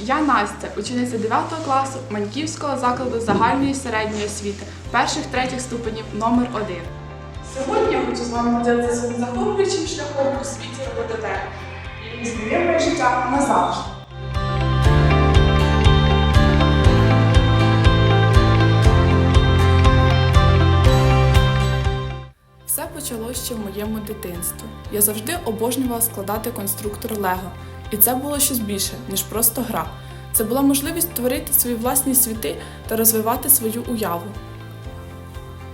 Я Настя, учениця 9 класу Маньківського закладу загальної середньої освіти, перших третіх ступенів номер 1 Сьогодні я хочу з вами поділитися захоплюючим шляхом у світі робототехніки, який змінив моє життя назавжди. Все почалося ще в моєму дитинстві. Я завжди обожнювала складати конструктор Лего, і це було щось більше, ніж просто гра. Це була можливість створити свої власні світи та розвивати свою уяву.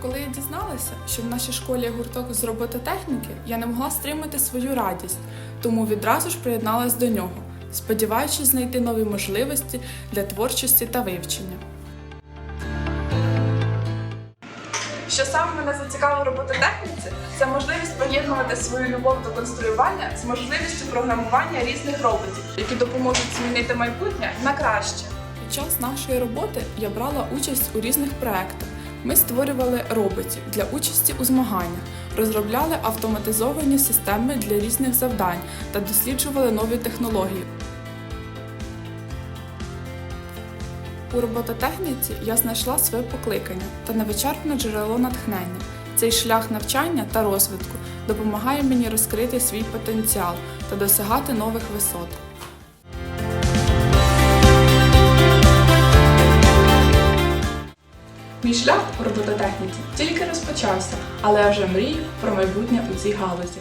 Коли я дізналася, що в нашій школі є гурток з робототехніки, я не могла стримати свою радість, тому відразу ж приєдналась до нього, сподіваючись знайти нові можливості для творчості та вивчення. Що саме мене зацікавило робототехніці, це можливість поєднувати свою любов до конструювання з можливістю програмування різних роботів, які допоможуть змінити майбутнє на краще. Під час нашої роботи я брала участь у різних проєктах. Ми створювали роботів для участі у змаганнях, розробляли автоматизовані системи для різних завдань та досліджували нові технології. У робототехніці я знайшла своє покликання та невичерпне джерело натхнення. Цей шлях навчання та розвитку допомагає мені розкрити свій потенціал та досягати нових висот. Мій шлях у робототехніці тільки розпочався, але я вже мрію про майбутнє у цій галузі.